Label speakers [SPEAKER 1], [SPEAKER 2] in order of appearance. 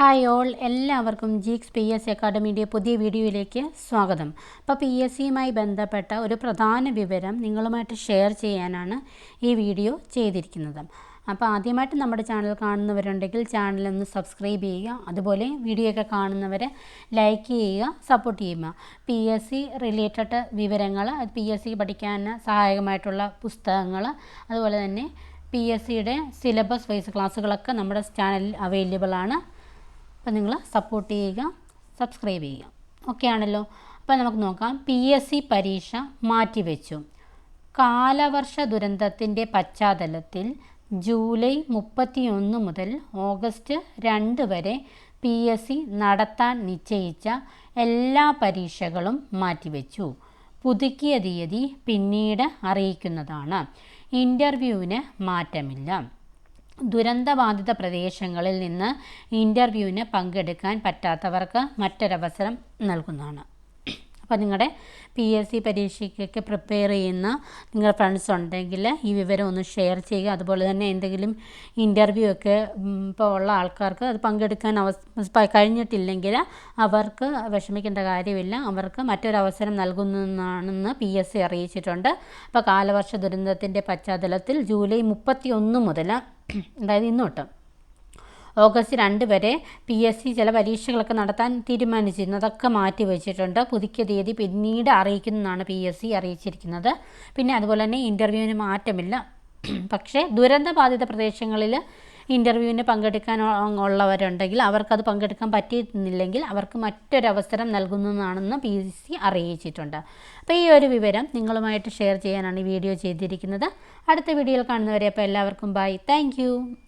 [SPEAKER 1] hi all എല്ലാവർക്കും Geeks P S C അക്കാഡമിയുടെ പുതിയ വീഡിയോയിലേക്ക് സ്വാഗതം അപ്പോൾ പി എസ് സിയുമായി ബന്ധപ്പെട്ട ഒരു പ്രധാന വിവരം നിങ്ങളുമായിട്ട് ഷെയർ ചെയ്യാനാണ് ഈ വീഡിയോ ചെയ്തിരിക്കുന്നത് അപ്പോൾ ആദ്യമായിട്ട് നമ്മുടെ ചാനൽ കാണുന്നവരുണ്ടെങ്കിൽ ചാനലൊന്ന് സബ്സ്ക്രൈബ് ചെയ്യുക അതുപോലെ വീഡിയോ ഒക്കെ കാണുന്നവരെ ലൈക്ക് ചെയ്യുക സപ്പോർട്ട് ചെയ്യുക പി എസ് സി റിലേറ്റഡ് വിവരങ്ങൾ പി എസ് സി പഠിക്കാൻ സഹായകമായിട്ടുള്ള പുസ്തകങ്ങൾ അതുപോലെ തന്നെ പി എസ് സിയുടെ സിലബസ് വൈസ് ക്ലാസ്സുകളൊക്കെ നമ്മുടെ ചാനലിൽ അവൈലബിൾ ആണ് അപ്പം നിങ്ങൾ സപ്പോർട്ട് ചെയ്യുക സബ്സ്ക്രൈബ് ചെയ്യുക ഓക്കെ ആണല്ലോ അപ്പോൾ നമുക്ക് നോക്കാം പി എസ് സി പരീക്ഷ മാറ്റിവെച്ചു കാലവർഷ ദുരന്തത്തിൻ്റെ പശ്ചാത്തലത്തിൽ ജൂലൈ മുപ്പത്തിയൊന്ന് മുതൽ ഓഗസ്റ്റ് രണ്ട് വരെ പി എസ് സി നടത്താൻ നിശ്ചയിച്ച എല്ലാ പരീക്ഷകളും മാറ്റിവെച്ചു പുതുക്കിയ തീയതി പിന്നീട് അറിയിക്കുന്നതാണ് ഇൻ്റർവ്യൂവിന് മാറ്റമില്ല ദുരന്തബാധിത പ്രദേശങ്ങളിൽ നിന്ന് ഇൻ്റർവ്യൂവിന് പങ്കെടുക്കാൻ പറ്റാത്തവർക്ക് മറ്റൊരവസരം നൽകുന്നതാണ് അപ്പോൾ നിങ്ങളുടെ പി എസ് സി പരീക്ഷയ്ക്കൊക്കെ പ്രിപ്പയർ ചെയ്യുന്ന നിങ്ങളുടെ ഫ്രണ്ട്സ് ഉണ്ടെങ്കിൽ ഈ വിവരം ഒന്ന് ഷെയർ ചെയ്യുക അതുപോലെ തന്നെ എന്തെങ്കിലും ഇൻ്റർവ്യൂ ഒക്കെ ഇപ്പോൾ ഉള്ള ആൾക്കാർക്ക് അത് പങ്കെടുക്കാൻ അവസ കഴിഞ്ഞിട്ടില്ലെങ്കിൽ അവർക്ക് വിഷമിക്കേണ്ട കാര്യമില്ല അവർക്ക് മറ്റൊരവസരം നൽകുന്നതാണെന്ന് പി എസ് സി അറിയിച്ചിട്ടുണ്ട് അപ്പോൾ കാലവർഷ ദുരന്തത്തിൻ്റെ പശ്ചാത്തലത്തിൽ ജൂലൈ മുപ്പത്തി ഒന്ന് മുതൽ അതായത് ഇന്നോട്ട് ഓഗസ്റ്റ് രണ്ട് വരെ പി എസ് സി ചില പരീക്ഷകളൊക്കെ നടത്താൻ തീരുമാനിച്ചിരുന്നു അതൊക്കെ മാറ്റി വെച്ചിട്ടുണ്ട് പുതുക്കിയ തീയതി പിന്നീട് അറിയിക്കുന്നതാണ് പി എസ് സി അറിയിച്ചിരിക്കുന്നത് പിന്നെ അതുപോലെ തന്നെ ഇൻ്റർവ്യൂവിന് മാറ്റമില്ല പക്ഷേ ദുരന്തബാധിത പ്രദേശങ്ങളിൽ ഇൻ്റർവ്യൂവിന് പങ്കെടുക്കാൻ ഉള്ളവരുണ്ടെങ്കിൽ അവർക്കത് പങ്കെടുക്കാൻ പറ്റിയിരുന്നില്ലെങ്കിൽ അവർക്ക് മറ്റൊരവസരം നൽകുന്നതാണെന്ന് പി സി അറിയിച്ചിട്ടുണ്ട് അപ്പോൾ ഈ ഒരു വിവരം നിങ്ങളുമായിട്ട് ഷെയർ ചെയ്യാനാണ് ഈ വീഡിയോ ചെയ്തിരിക്കുന്നത് അടുത്ത വീഡിയോയിൽ കാണുന്നവരെ അപ്പോൾ എല്ലാവർക്കും ബൈ താങ്ക്